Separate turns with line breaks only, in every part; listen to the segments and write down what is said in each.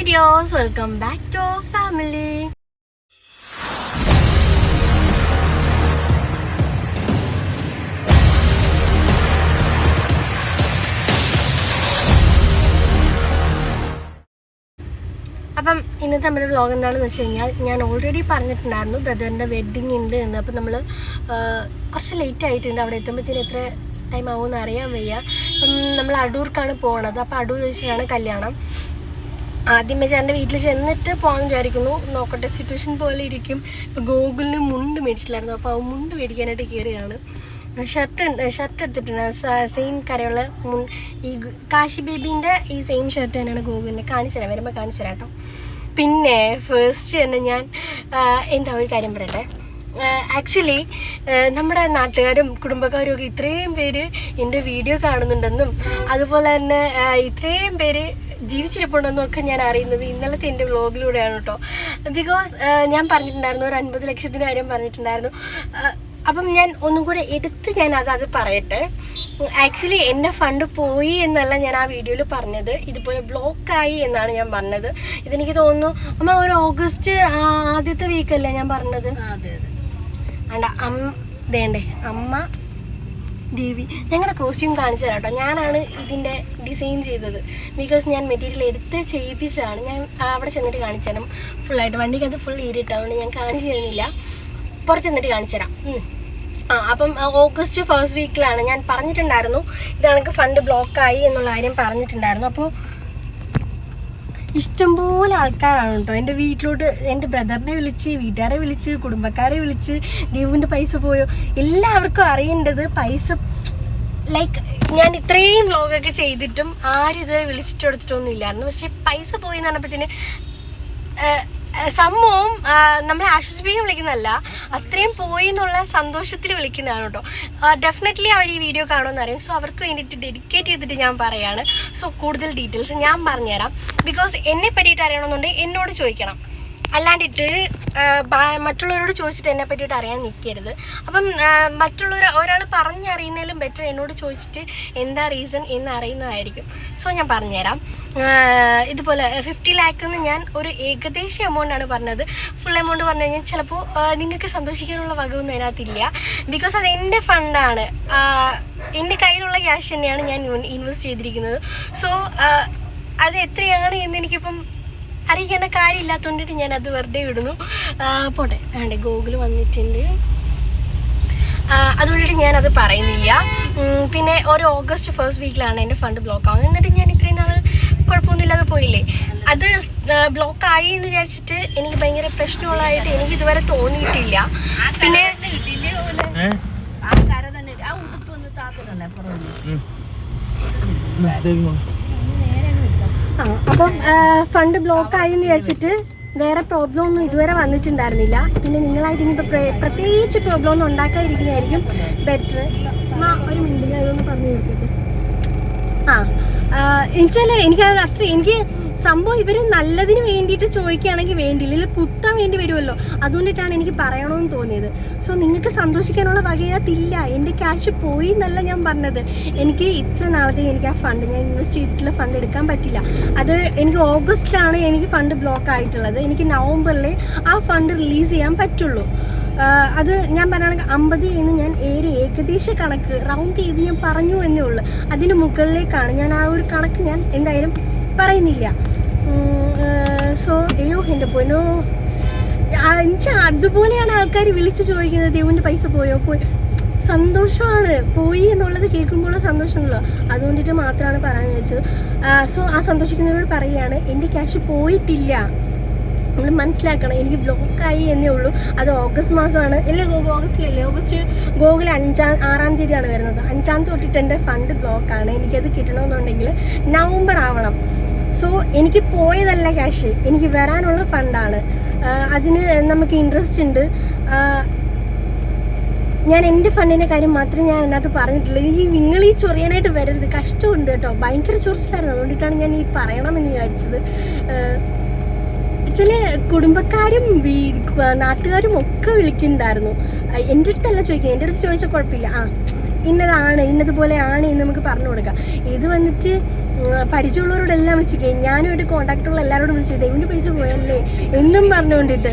Hi welcome back to family അപ്പം ഇന്നത്തെ നമ്മുടെ വ്ലോഗ് എന്താണെന്ന് വെച്ച് കഴിഞ്ഞാൽ ഞാൻ ഓൾറെഡി പറഞ്ഞിട്ടുണ്ടായിരുന്നു ബ്രദറിന്റെ വെഡ്ഡിങ് ഉണ്ട് എന്ന്. അപ്പം നമ്മൾ കുറച്ച് ലേറ്റ് ആയിട്ടുണ്ട്. അവിടെ എത്തുമ്പോഴത്തേന് എത്ര ടൈം ആകുമെന്ന് അറിയാൻ വയ്യ. അപ്പം നമ്മൾ അടൂർക്കാണ് പോകണത് അപ്പോൾ അടൂർ വെച്ചിട്ടാണ് കല്യാണം. ആദ്യമേ ചേട്ടന്റെ വീട്ടിൽ ചെന്നിട്ട് പോകാൻ വിചാരിക്കുന്നു. നോക്കട്ടെ സിറ്റുവേഷൻ പോലെ ഇരിക്കും. ഇപ്പോൾ ഗൂഗിളിന് മുണ്ട് മേടിച്ചില്ലായിരുന്നു അപ്പോൾ ആ മുണ്ട് മേടിക്കാനായിട്ട് കയറിയാണ്. ഷർട്ട് ഷർട്ട് എടുത്തിട്ടുണ്ട്. സെയിം കരയുള്ള മുൻ ഈ കാശി ബേബീന്റെ ഈ സെയിം ഷർട്ട് തന്നെയാണ് ഗൂഗിളിനെ കാണിച്ചു തരാം വരുമ്പോൾ കാണിച്ചു തരാം കേട്ടോ. പിന്നെ ഫസ്റ്റ് തന്നെ ഞാൻ എന്താ ഒരു കാര്യം പറയട്ടെ? ആക്ച്വലി നമ്മുടെ നാട്ടുകാരും കുടുംബക്കാരും ഒക്കെ ഇത്രയും പേര് എന്റെ വീഡിയോ കാണുന്നുണ്ടെന്നും അതുപോലെ തന്നെ ഇത്രയും പേര് ജീവിച്ചിരിപ്പുണ്ടെന്നും ഒക്കെ ഞാൻ അറിയുന്നത് ഇന്നലത്തെ എന്റെ വ്ലോഗിലൂടെയാണ് കേട്ടോ. ബിക്കോസ് ഞാൻ പറഞ്ഞിട്ടുണ്ടായിരുന്നു ഒരു അൻപത് ലക്ഷത്തിന്റെ കാര്യം പറഞ്ഞിട്ടുണ്ടായിരുന്നു. അപ്പം ഞാൻ ഒന്നും കൂടെ എടുത്ത് ഞാൻ അത് അത് പറയട്ടെ. ആക്ച്വലി എന്റെ ഫണ്ട് പോയി എന്നല്ല ഞാൻ ആ വീഡിയോയിൽ പറഞ്ഞത്. ഇതുപോലെ ബ്ലോക്കായി എന്നാണ് ഞാൻ പറഞ്ഞത്. ഇതെനിക്ക് തോന്നുന്നു അമ്മ ഒരു ഓഗസ്റ്റ് ആദ്യത്തെ വീക്കല്ലേ ഞാൻ പറഞ്ഞത്?
അതെ അതെ.
അണ്ട അമ്മ വേണ്ടേ അമ്മ ദേവി ഞങ്ങളുടെ കോസ്റ്റ്യൂം കാണിച്ചു തരാം കേട്ടോ. ഞാനാണ് ഇതിന്റെ ഡിസൈൻ ചെയ്തത്. ബിക്കോസ് ഞാൻ മെറ്റീരിയൽ എടുത്ത് ചെയ്യിപ്പിച്ചതാണ്. ഞാൻ അവിടെ ചെന്നിട്ട് കാണിച്ചു തരാം. ഫുള്ളായിട്ട് വണ്ടിക്കകത്ത് ഫുൾ ഈരിട്ട് അതുകൊണ്ട് ഞാൻ കാണിച്ചു തരുന്നില്ല. പുറത്ത് ചെന്നിട്ട് കാണിച്ചു തരാം. ആ അപ്പം ഓഗസ്റ്റ് ഫസ്റ്റ് വീക്കിലാണ് ഞാൻ പറഞ്ഞിട്ടുണ്ടായിരുന്നു ഇത് കണക്ക് ഫണ്ട് ബ്ലോക്കായി എന്നുള്ള കാര്യം പറഞ്ഞിട്ടുണ്ടായിരുന്നു. അപ്പോൾ ഇഷ്ടംപോലെ ആൾക്കാരാണ് കേട്ടോ എന്റെ വീട്ടിലോട്ട് എന്റെ ബ്രദറിനെ വിളിച്ച് വീട്ടുകാരെ വിളിച്ച് കുടുംബക്കാരെ വിളിച്ച് ദീപുവിന്റെ പൈസ പോയോ. എല്ലാവർക്കും അറിയേണ്ടത് പൈസ ലൈക്ക് ഞാൻ ഇത്രയും വ്ലോഗൊക്കെ ചെയ്തിട്ടും ആരും ഇതുവരെ വിളിച്ചിട്ട് കൊടുത്തിട്ടൊന്നും ഇല്ലായിരുന്നു പക്ഷെ പൈസ പോയി എന്ന് പറഞ്ഞപ്പോഴത്തേന് സംഭവം നമ്മളെ ആശ്വസിപ്പിക്കാൻ വിളിക്കുന്നതല്ല അത്രയും പോയി എന്നുള്ള സന്തോഷത്തിൽ വിളിക്കുന്നതാണ് കേട്ടോ. ഡെഫിനറ്റ്ലി അവർ ഈ വീഡിയോ കാണുമെന്ന് അറിയാം. സോ അവർക്ക് വേണ്ടിയിട്ട് ഡെഡിക്കേറ്റ് ചെയ്തിട്ട് ഞാൻ പറയാണ്. സോ കൂടുതൽ ഡീറ്റെയിൽസ് ഞാൻ പറഞ്ഞുതരാം. ബിക്കോസ് എന്നെ പറ്റിയിട്ട് അറിയണമെന്നുണ്ടെങ്കിൽ എന്നോട് ചോദിക്കണം. അല്ലാണ്ടിട്ട് മറ്റുള്ളവരോട് ചോദിച്ചിട്ട് എന്നെ പറ്റിയിട്ട് അറിയാൻ നിൽക്കരുത് അപ്പം മറ്റുള്ളവർ ഒരാൾ പറഞ്ഞറിയുന്നതിലും ബെറ്റർ എന്നോട് ചോദിച്ചിട്ട് എന്താ റീസൺ എന്ന് അറിയുന്നതായിരിക്കും. സോ ഞാൻ പറഞ്ഞുതരാം. ഇതുപോലെ ഫിഫ്റ്റി ലാക്ക് ഞാൻ ഒരു ഏകദേശ എമൗണ്ട് ആണ് പറഞ്ഞത്. ഫുൾ എമൗണ്ട് പറഞ്ഞു കഴിഞ്ഞാൽ ചിലപ്പോൾ നിങ്ങൾക്ക് സന്തോഷിക്കാനുള്ള വകവൊന്നും അതിനകത്തില്ല. ബിക്കോസ് അത് എന്റെ ഫണ്ടാണ് എന്റെ കയ്യിലുള്ള ക്യാഷ് തന്നെയാണ് ഞാൻ ഇൻവെസ്റ്റ് ചെയ്തിരിക്കുന്നത്. സോ അത് എത്രയാണ് എന്ന് എനിക്കിപ്പം അറിയിക്കേണ്ട കാര്യമില്ലാത്തതുകൊണ്ടിട്ട് ഞാൻ അത് വെറുതെ വിടുന്നു പോട്ടെ. വേണ്ടേ ഗൂഗിൾ വന്നിട്ടുണ്ട്. അതുകൊണ്ടിട്ട് ഞാനത് പറയുന്നില്ല. പിന്നെ ഒരു ഓഗസ്റ്റ് ഫസ്റ്റ് വീക്കിലാണ് എന്റെ ഫണ്ട് ബ്ലോക്ക് ആവുന്നത്. എന്നിട്ട് ഞാൻ ഇത്രയും നാൾ കുഴപ്പമൊന്നുമില്ലാതെ പോയില്ലേ? അത് ബ്ലോക്ക് ആയി എന്ന് വിചാരിച്ചിട്ട് എനിക്ക് ഭയങ്കര പ്രശ്നമുള്ളതായിട്ട് എനിക്ക് ഇതുവരെ തോന്നിയിട്ടില്ല. പിന്നെ
ആ കര തന്നെ ആ ഉടുപ്പ് ഒന്ന് താക്കുന്നല്ലേ പുറമെ
ഉം. എന്നാ, ദേവി മോളെ.
നേരെ അങ്ങ് ഇട്ടോ.
അപ്പം ഫണ്ട് ബ്ലോക്ക് ആയി എന്ന് വിചാരിച്ചിട്ട് വേറെ പ്രോബ്ലം ഒന്നും ഇതുവരെ വന്നിട്ടുണ്ടായിരുന്നില്ല. പിന്നെ നിങ്ങളായിട്ട് ഇനിയിപ്പോൾ പ്രത്യേകിച്ച് പ്രോബ്ലം ഒന്നും ഉണ്ടാക്കാതിരിക്കുന്നതായിരിക്കും ബെറ്റർ ഒരു മിനിറ്റ് അതൊന്ന് പറഞ്ഞു നോക്കിയിട്ട് ആ എന്നുവെച്ചാൽ എനിക്കത് അത്ര എനിക്ക് സംഭവം ഇവർ നല്ലതിന് വേണ്ടിയിട്ട് ചോദിക്കുകയാണെങ്കിൽ വേണ്ടിയില്ല. ഇതിൽ കുത്താൻ വേണ്ടി വരുമല്ലോ. അതുകൊണ്ടിട്ടാണ് എനിക്ക് പറയണമെന്ന് തോന്നിയത്. സോ നിങ്ങൾക്ക് സന്തോഷിക്കാനുള്ള വകയത്തില്ല എന്റെ ക്യാഷ് പോയി എന്നല്ല ഞാൻ പറഞ്ഞത്. എനിക്ക് ഇത്ര നാളത്തേക്ക് എനിക്ക് ആ ഫണ്ട് ഞാൻ ഇൻവെസ്റ്റ് ചെയ്തിട്ടുള്ള ഫണ്ട് എടുക്കാൻ പറ്റില്ല. അത് എനിക്ക് ഓഗസ്റ്റിലാണ് എനിക്ക് ഫണ്ട് ബ്ലോക്ക് ആയിട്ടുള്ളത്. എനിക്ക് നവംബറിലെ ആ ഫണ്ട് റിലീസ് ചെയ്യാൻ പറ്റുള്ളൂ. അത് ഞാൻ പറയുകയാണെങ്കിൽ അമ്പത് എന്ന് ഞാൻ ഏറെ ഏകദേശ കണക്ക് റൗണ്ട് ചെയ്ത് ഞാൻ പറഞ്ഞു എന്നേ ഉള്ളൂ. അതിന് മുകളിലേക്കാണ്. ഞാൻ ആ ഒരു കണക്ക് ഞാൻ എന്തായാലും പറയുന്നില്ല. സോ അയ്യോ എന്റെ പൊന്നോ. എന്നുവെച്ചാൽ അതുപോലെയാണ് ആൾക്കാർ വിളിച്ച് ചോദിക്കുന്നത് ദൈവന്റെ പൈസ പോയോ? പോയി സന്തോഷമാണ്. പോയി എന്നുള്ളത് കേൾക്കുമ്പോൾ സന്തോഷമുള്ളൂ അതുകൊണ്ടിട്ട് മാത്രമാണ് പറയാൻ വെച്ചത്. സോ ആ സന്തോഷിക്കുന്നവരോട് പറയുകയാണ് എന്റെ ക്യാഷ് പോയിട്ടില്ല. നമ്മൾ മനസ്സിലാക്കണം എനിക്ക് ബ്ലോക്കായി എന്നേ ഉള്ളൂ. അത് ഓഗസ്റ്റ് മാസമാണ്. അല്ലേ ഓഗസ്റ്റിലല്ലേ ഓഗസ്റ്റ് ഗോകുൽ അഞ്ചാം ആറാം തീയതിയാണ് വരുന്നത്. അഞ്ചാം തീയതി തൊട്ടിട്ട് എന്റെ ഫണ്ട് ബ്ലോക്കാണ്. എനിക്കത് കിട്ടണമെന്നുണ്ടെങ്കിൽ നവംബർ ആവണം. സോ എനിക്ക് പോയതല്ല ക്യാഷ് എനിക്ക് വരാനുള്ള ഫണ്ടാണ് അതിന് നമുക്ക് ഇൻട്രസ്റ്റ് ഉണ്ട്. ഞാൻ എന്റെ ഫണ്ടിന്റെ കാര്യം മാത്രമേ ഞാൻ അതിനകത്ത് പറഞ്ഞിട്ടില്ല ഈ നിങ്ങൾ ഈ ചൊറിയാനായിട്ട് വരരുത്. കഷ്ടമുണ്ട് കേട്ടോ. ഭയങ്കര ചൊറിച്ചിലായിരുന്നു. അതുകൊണ്ടിട്ടാണ് ഞാൻ ഈ പറയണമെന്ന് വിചാരിച്ചത്. ചില കുടുംബക്കാരും വീ നാട്ടുകാരും ഒക്കെ വിളിക്കുന്നുണ്ടായിരുന്നു. എന്റെ അടുത്തല്ല ചോദിക്കുക എന്റെ അടുത്ത് ചോദിച്ചാൽ കുഴപ്പമില്ല. ആ ഇന്നതാണ് ഇന്നതുപോലെ ആണ് എന്ന് നമുക്ക് പറഞ്ഞു കൊടുക്കാം. ഇത് വന്നിട്ട് പരിചയമുള്ളവരോടെല്ലാം വിളിച്ചിട്ടേ ഞാനുമായിട്ട് കോൺടാക്റ്റുള്ള എല്ലാവരോടും വിളിച്ചിട്ട് ഇവന്റെ പൈസ പോയല്ലേ? എന്നും പറഞ്ഞുകൊണ്ടിട്ട്.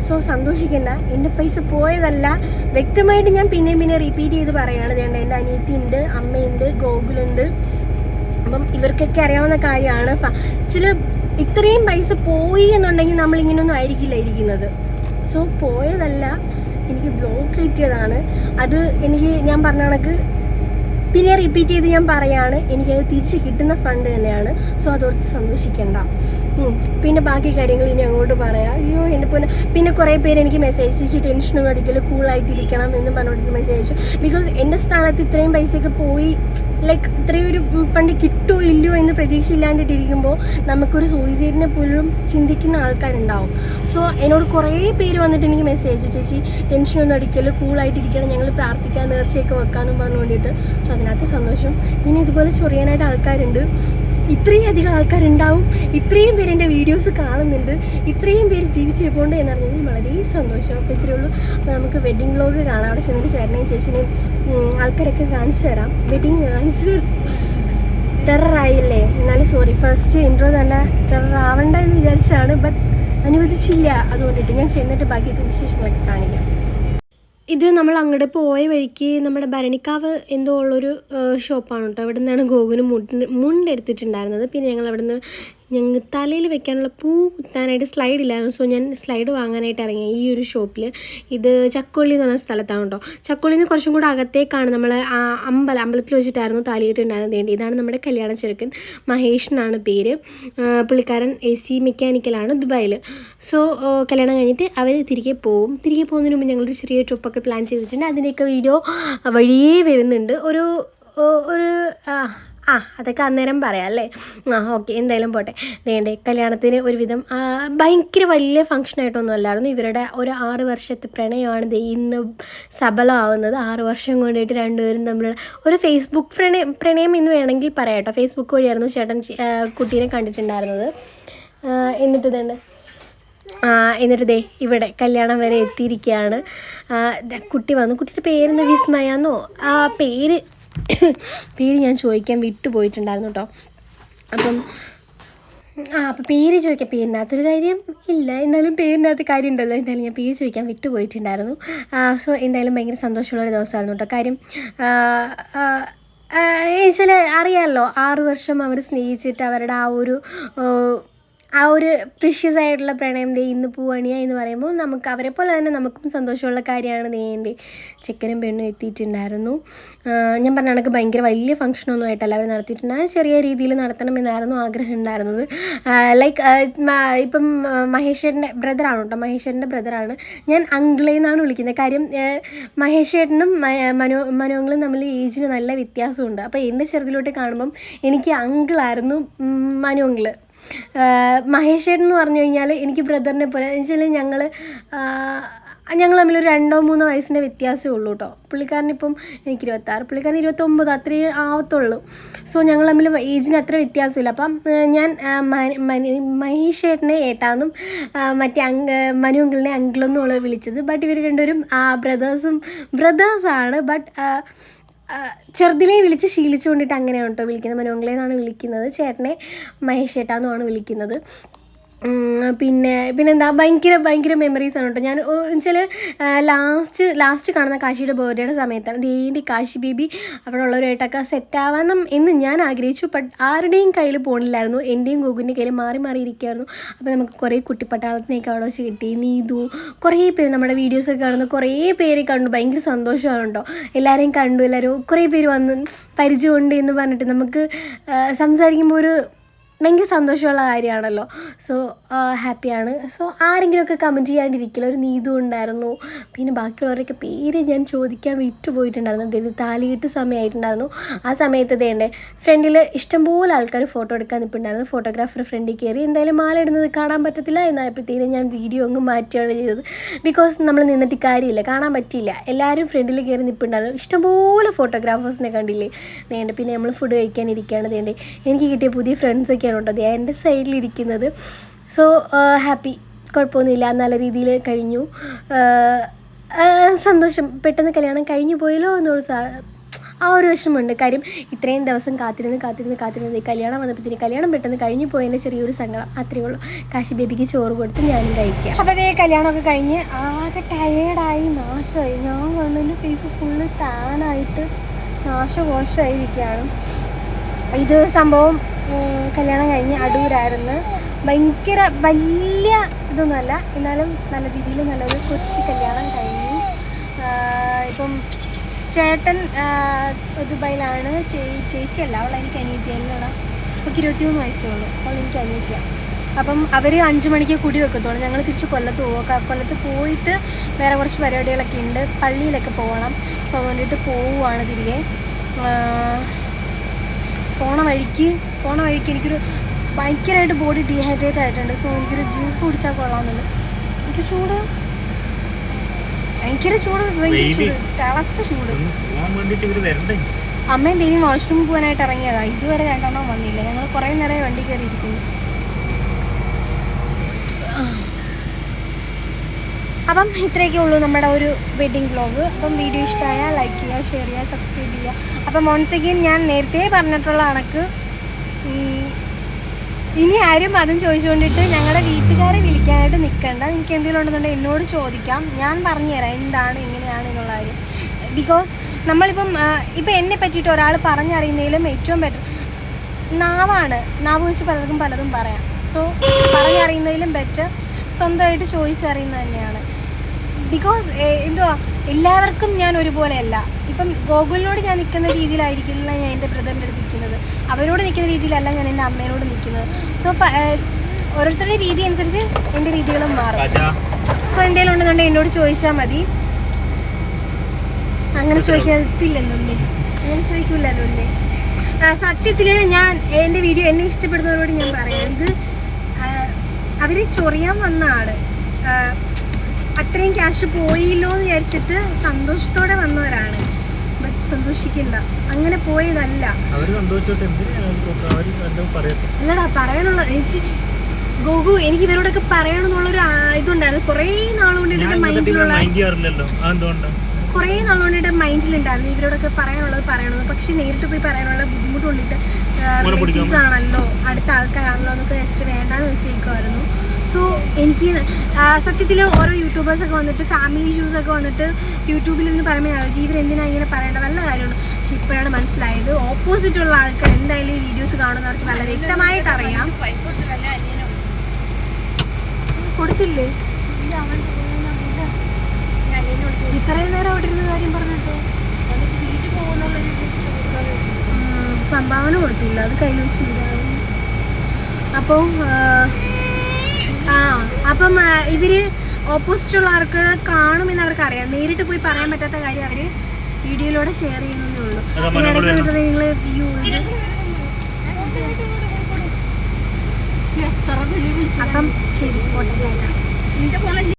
സോ സന്തോഷിക്കണ്ട. എന്റെ പൈസ പോയതല്ല. വ്യക്തമായിട്ട് ഞാൻ പിന്നെയും പിന്നെ റിപ്പീറ്റ് ചെയ്ത് പറയുകയാണ് വേണ്ട എന്റെ അനിയത്തി ഉണ്ട് അമ്മയുണ്ട് ഗോകുലുണ്ട്. അപ്പം ഇവർക്കൊക്കെ അറിയാവുന്ന കാര്യമാണ്. ചില ഇത്രയും പൈസ പോയി എന്നുണ്ടെങ്കിൽ നമ്മൾ ഇങ്ങനെയൊന്നും ആയിരിക്കില്ല ഇരിക്കുന്നത്. സോ പോയതല്ല. എനിക്ക് ബ്ലോക്ക് കിട്ടിയതാണ്. അത് എനിക്ക് ഞാൻ പറഞ്ഞ കണക്ക് പിന്നെ റിപ്പീറ്റ് ചെയ്ത് ഞാൻ പറയാണ് എനിക്കത് തിരിച്ച് കിട്ടുന്ന ഫണ്ട് തന്നെയാണ്. സോ അതോർത്ത് സന്തോഷിക്കേണ്ട. പിന്നെ ബാക്കി കാര്യങ്ങൾ ഇനി അങ്ങോട്ട് പറയാം. അയ്യോ എന്റെ പൊന്നെ പിന്നെ കുറേ പേര് എനിക്ക് മെസ്സേജ് അയച്ചു ടെൻഷനൊന്നും അടിക്കൽ കൂളായിട്ടിരിക്കണം എന്ന് പറഞ്ഞിട്ട് മെസ്സേജ് അയച്ചു. ബിക്കോസ് എന്റെ സ്ഥാനത്ത് ഇത്രയും പൈസയൊക്കെ പോയി ലൈക്ക് ഇത്രയും ഒരു ഫണ്ട് കിട്ടുമോ ഇല്ലയോ എന്ന് പ്രതീക്ഷയില്ലാണ്ടിട്ടിരിക്കുമ്പോൾ നമുക്കൊരു സൂയിസൈഡിനെ പോലും ചിന്തിക്കുന്ന ആൾക്കാരുണ്ടാവും. സോ എന്നോട് കുറേ പേര് വന്നിട്ട് എനിക്ക് മെസ്സേജ് ചേച്ചി ടെൻഷനൊന്നും അടിക്കൽ കൂളായിട്ടിരിക്കണം ഞങ്ങൾ പ്രാർത്ഥിക്കാൻ നേർച്ചയൊക്കെ വെക്കാമെന്നും പറഞ്ഞു വേണ്ടിയിട്ട് സോ അതിനകത്ത് സന്തോഷം. പിന്നെ ഇതുപോലെ ചൊറിയാനായിട്ട് ആൾക്കാരുണ്ട്. ഇത്രയും അധികം ആൾക്കാരുണ്ടാവും ഇത്രയും പേര് എന്റെ വീഡിയോസ് കാണുന്നുണ്ട് ഇത്രയും പേര് ജീവിച്ചിരിപ്പുണ്ട് എന്നറിഞ്ഞതിൽ വളരെ സന്തോഷം. അപ്പോൾ ഇത്രയേ ഉള്ളൂ. അപ്പോൾ നമുക്ക് വെഡിങ് വ്ലോഗ് കാണാം. അവിടെ ചെന്നിട്ട് ചേട്ടനെയും ചേച്ചിനെയും ആൾക്കാരൊക്കെ കാണിച്ചു തരാം. വെഡിങ് കാണിച്ച് ടെററായില്ലേ? എന്നാലും സോറി ഫസ്റ്റ് ഇൻട്രോ തന്നെ ടെറർ ആവണ്ട എന്ന് വിചാരിച്ചാണ് ബട്ട് അനുവദിച്ചില്ല. അതുകൊണ്ടിട്ട് ഞാൻ ചെന്നിട്ട് ബാക്കി വിശേഷങ്ങളൊക്കെ കാണിക്കാം. ഇത് നമ്മൾ അങ്ങോട്ട് പോയ വഴിക്ക് നമ്മുടെ ഭരണിക്കാവ് എന്തോ ഉള്ളൊരു ഷോപ്പാണ് കേട്ടോ അവിടെ നിന്നാണ് ഗോകുന് മുണ്ട് മുണ്ട് എടുത്തിട്ടുണ്ടായിരുന്നത് പിന്നെ ഞങ്ങൾ അവിടെ നിന്ന് ഞങ്ങൾ തലയിൽ വെക്കാനുള്ള പൂ കുത്താനായിട്ട് സ്ലൈഡ് ഇല്ലായിരുന്നു. സോ ഞാൻ സ്ലൈഡ് വാങ്ങാനായിട്ട് ഇറങ്ങി. ഈ ഒരു ഷോപ്പിൽ ഇത് ചക്കൊള്ളി എന്ന് പറഞ്ഞ സ്ഥലത്താണ് കേട്ടോ ചക്കൊള്ളിയിൽ നിന്ന് കുറച്ചും കൂടെ അകത്തേക്കാണ് നമ്മൾ അമ്പലം അമ്പലത്തിൽ വെച്ചിട്ടായിരുന്നു താലിയിട്ടുണ്ടായിരുന്നത് വേണ്ടി ഇതാണ് നമ്മുടെ കല്യാണ ചെറുക്കൻ മഹേഷ് എന്നാണ് പേര്. പുള്ളിക്കാരൻ എ സി മെക്കാനിക്കലാണ് ദുബായിൽ സോ കല്യാണം കഴിഞ്ഞിട്ട് അവർ തിരികെ പോകും തിരികെ പോകുന്നതിന് മുമ്പ് ഞങ്ങളൊരു ചെറിയ ട്രിപ്പൊക്കെ പ്ലാൻ ചെയ്തിട്ടുണ്ട്. അതിന്റെയൊക്കെ വീഡിയോ വഴിയേ വരുന്നുണ്ട്. ഒരു ഒരു ആ അതൊക്കെ അന്നേരം പറയാം അല്ലേ? ആ ഓക്കെ എന്തായാലും പോട്ടെ. വേണ്ടേ കല്യാണത്തിന് ഒരുവിധം ഭയങ്കര വലിയ ഫംഗ്ഷനായിട്ടൊന്നും അല്ലായിരുന്നു. ഇവരുടെ ഒരു ആറ് വർഷത്തെ പ്രണയമാണ് ദേ ഇന്ന് സബലമാവുന്നത്. ആറ് വർഷം കൊണ്ടിട്ട് രണ്ടുപേരും തമ്മിലുള്ള ഒരു ഫേസ്ബുക്ക് പ്രണയം പ്രണയം എന്ന് വേണമെങ്കിൽ പറയാം കേട്ടോ. ഫേസ്ബുക്ക് വഴിയായിരുന്നു ചേട്ടൻ കുട്ടീനെ കണ്ടിട്ടുണ്ടായിരുന്നത്. എന്നിട്ട് ആ, എന്നിട്ട് ദേ ഇവിടെ കല്യാണം വരെ എത്തിയിരിക്കുകയാണ്. കുട്ടി വന്നു. കുട്ടിയുടെ പേരെന്ന് വിസ്മയാന്നോ ആ പേര് പേര് ഞാൻ ചോദിക്കാൻ വിട്ടുപോയിട്ടുണ്ടായിരുന്നു കേട്ടോ. അപ്പം ആ അപ്പം പേര് ചോദിക്കാം പേരിനകത്തൊരു കാര്യം ഇല്ല. എന്നാലും പേരിനകത്ത് കാര്യം ഉണ്ടല്ലോ എന്തായാലും ഞാൻ പേര് ചോദിക്കാൻ വിട്ടുപോയിട്ടുണ്ടായിരുന്നു സോ എന്തായാലും ഭയങ്കര സന്തോഷമുള്ള ഒരു ദിവസമായിരുന്നു കേട്ടോ. കാര്യം ചില അറിയാമല്ലോ ആറു വർഷം അവർ സ്നേഹിച്ചിട്ട് അവരുടെ ആ ഒരു ആ, ഒരു പ്രിഷ്യസ് ആയിട്ടുള്ള പ്രണയം ദേ ഇന്ന് പൂവണിയ എന്ന് പറയുമ്പോൾ നമുക്ക് അവരെ പോലെ തന്നെ നമുക്കും സന്തോഷമുള്ള കാര്യമാണ് നേണ്ടി ചെക്കനും പെണ്ണും എത്തിയിട്ടുണ്ടായിരുന്നു. ഞാൻ പറഞ്ഞ കണക്ക് ഭയങ്കര വലിയ ഫംഗ്ഷനൊന്നും ആയിട്ടല്ല അവർ നടത്തിയിട്ടുണ്ടായിരുന്നു ചെറിയ രീതിയിൽ നടത്തണമെന്നായിരുന്നു ആഗ്രഹം ഉണ്ടായിരുന്നത്. ലൈക്ക് ഇപ്പം മഹേശ്വരന്റെ ബ്രദറാണ് കേട്ടോ. മഹേഷേട്ടന്റെ ബ്രദറാണ് ഞാൻ അങ്കിളെ എന്നാണ് വിളിക്കുന്നത്. കാര്യം മഹേശ്വരനും മനോ മനോങ്ങളും തമ്മിൽ ഏജിന് നല്ല വ്യത്യാസമുണ്ട്. അപ്പോൾ എന്റെ ചെറുതിലോട്ട് കാണുമ്പം എനിക്ക് അങ്കിളായിരുന്നു മനു അങ്കിൾ മഹേഷ് ചേട്ടൻ എന്ന് പറഞ്ഞു കഴിഞ്ഞാൽ എനിക്ക് ബ്രദറിനെ പോലെ എന്ന് വെച്ചാൽ ഞങ്ങൾ ഞങ്ങൾ തമ്മിൽ ഒരു രണ്ടോ മൂന്നോ വയസ്സിന്റെ വ്യത്യാസമേ ഉള്ളൂ കേട്ടോ പുള്ളിക്കാരനിപ്പം എനിക്ക് ഇരുപത്താറ് പുള്ളിക്കാരൻ ഇരുപത്തൊമ്പത് അത്രയേ ആവത്തുള്ളൂ. സോ ഞങ്ങൾ തമ്മിൽ ഏജിന് അത്ര വ്യത്യാസമില്ല. അപ്പം ഞാൻ മഹേഷ് ചേട്ടനെ ഏട്ടാന്നും മറ്റേ അങ് മനു അങ്കിളിനെ അങ്കിളെന്നും ഉള്ളത് വിളിച്ചത്. ബട്ട് ഇവർ രണ്ടുപേരും ബ്രദേഴ്സും ബ്രദേഴ്സാണ് ബട്ട് ചെറുതിലേ വിളിച്ച് ശീലിച്ചുകൊണ്ടിട്ട് അങ്ങനെയാണ് കേട്ടോ വിളിക്കുന്നത്. മനോങ്ങളെ എന്നാണ് വിളിക്കുന്നത്. ചേട്ടനെ മഹേഷ് ചേട്ടാന്നുമാണ് വിളിക്കുന്നത്. ഉം, പിന്നെ പിന്നെന്താ? ഭയങ്കര ഭയങ്കര മെമ്മറീസ് ആണ് കേട്ടോ. ഞാൻ വെച്ചാൽ ലാസ്റ്റ് ലാസ്റ്റ് കാണുന്ന കാശിയുടെ ബർത്ത്ഡേയുടെ സമയത്താണ്. ദേണ്ടി കാശി ബേബി അവിടെ ഉള്ളവരായിട്ടൊക്കെ സെറ്റ് ആവണം എന്ന് ഞാൻ ആഗ്രഹിച്ചു. ബട്ട് ആരുടെയും കയ്യിൽ പോണില്ലായിരുന്നു. എന്റെയും ഗോകുന്റെ കയ്യിൽ മാറി മാറി ഇരിക്കുമായിരുന്നു അപ്പോൾ നമുക്ക് കുറേ കുട്ടിപ്പട്ടാളത്തിനെയൊക്കെ അവിടെ വെച്ച് കിട്ടി. നീതു കുറേ പേര് നമ്മുടെ വീഡിയോസൊക്കെ കാണുന്ന. കുറേ പേര് കണ്ടു. ഭയങ്കര സന്തോഷമാണ് കേട്ടോ. എല്ലാവരെയും കണ്ടു. എല്ലാവരും കുറേ പേര് വന്ന് പരിചയമുണ്ട് എന്ന് പറഞ്ഞിട്ട് നമുക്ക് സംസാരിക്കുമ്പോൾ ഒരു ഭയങ്കര സന്തോഷമുള്ള കാര്യമാണല്ലോ. സോ ഹാപ്പിയാണ്. സോ ആരെങ്കിലുമൊക്കെ കമന്റ് ചെയ്യാണ്ടിരിക്കില്ല ഒരു നീതു ഉണ്ടായിരുന്നു. പിന്നെ ബാക്കിയുള്ളവരൊക്കെ പേര് ഞാൻ ചോദിക്കാൻ വിട്ടുപോയിട്ടുണ്ടായിരുന്നു. ഇത് താലികെട്ട് സമയമായിട്ടുണ്ടായിരുന്നു. ആ സമയത്ത് ഇതേണ്ടേ ഫ്രണ്ടിൽ ഇഷ്ടംപോലെ ആൾക്കാർ ഫോട്ടോ എടുക്കാൻ നിൽപ്പുണ്ടായിരുന്നു ഫോട്ടോഗ്രാഫർ ഫ്രണ്ടിൽ കയറി എന്തായാലും മാല ഇടുന്നത് കാണാൻ പറ്റത്തില്ല എന്നായപ്പോഴത്തേനും ഞാൻ വീഡിയോ അങ്ങ് മാറ്റുകയാണ് ചെയ്തത്. ബിക്കോസ് നമ്മൾ നിന്നിട്ട് കാര്യമില്ല കാണാൻ പറ്റിയില്ല. എല്ലാവരും ഫ്രണ്ടിൽ കയറി നിൽപ്പുണ്ടായിരുന്നു ഇഷ്ടംപോലെ ഫോട്ടോഗ്രാഫേഴ്സിനെ കണ്ടില്ലേ? നേണ്ട പിന്നെ നമ്മൾ ഫുഡ് കഴിക്കാൻ ഇരിക്കുകയാണ് നേണ്ടേ എനിക്ക് കിട്ടിയ പുതിയ ഫ്രണ്ട്സൊക്കെയാണ് കേട്ടോ ദേ എന്റെ സൈഡിലിരിക്കുന്നത് സോ ഹാപ്പി കുഴപ്പമൊന്നുമില്ല. നല്ല രീതിയിൽ കഴിഞ്ഞു. സന്തോഷം. പെട്ടെന്ന് കല്യാണം കഴിഞ്ഞു പോയല്ലോ എന്നൊരു ആ ഒരു വിഷമമുണ്ട്. കാര്യം ഇത്രയും ദിവസം കാത്തിരുന്ന് കാത്തിരുന്ന് കാത്തിരുന്ന് ഈ കല്യാണം വന്നപ്പോഴത്തേന് കല്യാണം പെട്ടെന്ന് കഴിഞ്ഞു പോയതിന്റെ ചെറിയൊരു സങ്കടം. അത്രയേ ഉള്ളൂ. കാശി ബേബിക്ക് ചോറ് കൊടുത്ത് ഞാനും കഴിക്കാം. അപ്പോൾ അതേ കല്യാണമൊക്കെ കഴിഞ്ഞ് ആകെ ടയേർഡായി നാശമായി. ഞാൻ വന്നതിന്റെ ഫേസ് ഫുള്ള് താനായിട്ട് നാശകോശമായിരിക്കുകയാണ്. ഇത് സംഭവം കല്യാണം കഴിഞ്ഞ് അടൂരായിരുന്നു. ഭയങ്കര വലിയ ഇതൊന്നുമല്ല എന്നാലും നല്ല രീതിയിൽ നല്ലൊരു കൊച്ചു കല്യാണം കഴിഞ്ഞു. ഇപ്പം ചേട്ടൻ ദുബായിലാണ്. ചേച്ചിയല്ല അവൾ എനിക്ക് അനിയത്തിയല്ലാണ് ഇരുപത്തി ഇരുപത്തിമൂന്ന് വയസ്സേ ഉള്ളൂ അവൾ എനിക്ക് അനിയത്തിയാണ് അപ്പം അവർ അഞ്ച് മണിക്ക് കുടി വെക്കത്തുള്ളൂ. ഞങ്ങൾ തിരിച്ച് കൊല്ലത്ത് പോകും ക- കൊല്ലത്ത് പോയിട്ട് വേറെ കുറച്ച് പരിപാടികളൊക്കെ ഉണ്ട്. പള്ളിയിലൊക്കെ പോകണം. സോ അതുകൊണ്ടിട്ട് പോവുകയാണ് തിരികെ. പോണ വഴിക്ക് പോണ വഴിക്ക് എനിക്കൊരു ഭയങ്കരമായിട്ട് ബോഡി ഡീഹൈഡ്രേറ്റ് ആയിട്ടുണ്ട്. സോ എനിക്കൊരു ജ്യൂസ് കുടിച്ചാൽ കൊള്ളാമെന്നുണ്ട്. എനിക്ക് ചൂട് ഭയങ്കര ചൂട് ഭയങ്കര ചൂട് തിളച്ച ചൂട്. അമ്മയും ദേവിയും വാഷ്റൂം പോകാനായിട്ട് ഇറങ്ങിയതാണ് ഇതുവരെ രണ്ടെണ്ണം വന്നില്ല. ഞങ്ങൾ കുറേ നേരം വണ്ടി കയറി അപ്പം ഇത്രയൊക്കെ ഉള്ളൂ നമ്മുടെ ഒരു വെഡ്ഡിങ് വ്ലോഗ് അപ്പം വീഡിയോ ഇഷ്ടമായാൽ ലൈക്ക് ചെയ്യുക ഷെയർ ചെയ്യുക സബ്സ്ക്രൈബ് ചെയ്യുക. അപ്പം ഓൺസ് അഗെയിൻ ഞാൻ നേരത്തെ പറഞ്ഞിട്ടുള്ള കണക്ക് ഇനി ആരും അതും ചോദിച്ചുകൊണ്ടിട്ട് ഞങ്ങളുടെ വീട്ടുകാരെ വിളിക്കാനായിട്ട് നിൽക്കണ്ട. നിങ്ങൾക്ക് എന്തെങ്കിലും ഉണ്ടെന്നുണ്ടെങ്കിൽ എന്നോട് ചോദിക്കാം. ഞാൻ പറഞ്ഞുതരാം എന്താണ് എങ്ങനെയാണ് എന്നുള്ള കാര്യം. ബിക്കോസ് നമ്മളിപ്പം ഇപ്പം എന്നെ പറ്റിയിട്ട് ഒരാൾ പറഞ്ഞറിയുന്നതിലും ഏറ്റവും ബെറ്റർ നാവാണ്. നാവ് വെച്ച് പലർക്കും പലതും പറയാം. സോ പറഞ്ഞറിയുന്നതിലും ബെറ്റർ സ്വന്തമായിട്ട് ചോദിച്ചറിയുന്നത് തന്നെയാണ്. ബിക്കോസ് എന്തുവാ? എല്ലാവർക്കും ഞാൻ ഒരുപോലെയല്ല. ഇപ്പം ഗോകുലിനോട് ഞാൻ നിൽക്കുന്ന രീതിയിലായിരിക്കില്ല ഞാൻ എന്റെ ബ്രദറിന്റെ അടുത്ത് നിൽക്കുന്നത്. അവരോട് നിൽക്കുന്ന രീതിയിലല്ല ഞാൻ എന്റെ അമ്മയോട് നിൽക്കുന്നത്. സോ ഓരോരുത്തരുടെ രീതി അനുസരിച്ച് എന്റെ രീതികളും മാറും. സോ എന്തെങ്കിലും ഉണ്ടെന്നുണ്ടെങ്കിൽ എന്നോട് ചോദിച്ചാൽ മതി. അങ്ങനെ ചോദിക്കത്തില്ലല്ലോ അല്ലേ? അങ്ങനെ ചോദിക്കില്ലല്ലോ അല്ലേ? സത്യത്തിൽ ഞാൻ എന്റെ വീഡിയോ എന്നെ ഇഷ്ടപ്പെടുന്നവരോട് ഞാൻ പറയാം. ഇത് അവർ ചൊറിയാൻ വന്ന ആൾ. അത്രയും ക്യാഷ് പോയില്ലോ എന്ന് വിചാരിച്ചിട്ട് സന്തോഷത്തോടെ വന്നവരാണ്. ബട്ട് സന്തോഷിക്കില്ല അങ്ങനെ പോയതല്ല. അല്ലടാ പറയാനുള്ള ഗോകു എനിക്ക് ഇവരോടൊക്കെ പറയണമെന്നുള്ളൊരു ഇതുണ്ടായിരുന്നു. കുറേ നാളുകൊണ്ട് കുറെ
എന്റെ
മൈൻഡിലുള്ള
അതെന്തുകൊണ്ടാ?
നാളുകൊണ്ടിട്ട് മൈൻഡിലുണ്ടായിരുന്നു ഇവരോടൊക്കെ പറയാനുള്ളത് പറയണത്. പക്ഷെ നേരിട്ട് പോയി പറയാനുള്ള ബുദ്ധിമുട്ട് കൊണ്ടിട്ട് റിലേറ്റീവ്സ് ആണല്ലോ അടുത്ത ആൾക്കാരാണല്ലോ എന്നൊക്കെ ജസ്റ്റ് വേണ്ടാന്ന് വെച്ചേക്കുമായിരുന്നു സോ എനിക്ക് സത്യത്തിൽ ഓരോ യൂട്യൂബേഴ്സൊക്കെ വന്നിട്ട് ഫാമിലി ഇഷ്യൂസ് ഒക്കെ വന്നിട്ട് യൂട്യൂബിൽ നിന്ന് പറയുമ്പോൾ ഇവരെന്തിനാ ഇങ്ങനെ പറയേണ്ട നല്ല കാര്യമാണ് പക്ഷെ ഇപ്പോഴാണ് മനസ്സിലായത് ഓപ്പോസിറ്റ് ഉള്ള ആൾക്കാർ എന്തായാലും ഈ വീഡിയോസ് കാണുന്നവർക്ക് നല്ല വ്യക്തമായിട്ട് അറിയാം. കൊടുത്തില്ലേ? ഇത്രയും നേരം അവിടെ ഇരുന്ന കാര്യം പറഞ്ഞിട്ടോ? സംഭാവന കൊടുത്തില്ല. അത് കയ്യിൽ വെച്ചിട്ടുണ്ടാവും അപ്പോൾ ആ അപ്പം ഇവർ ഓപ്പോസിറ്റ് ഉള്ളവർക്ക് കാണുമെന്ന് അവർക്ക് അറിയാം നേരിട്ട് പോയി പറയാൻ പറ്റാത്ത കാര്യം അവർ വീഡിയോയിലൂടെ ഷെയർ ചെയ്യുന്നതേ ഉള്ളൂ. ഇടയ്ക്ക് നിങ്ങൾ വ്യൂ അപ്പം ശരി കോട്ടയം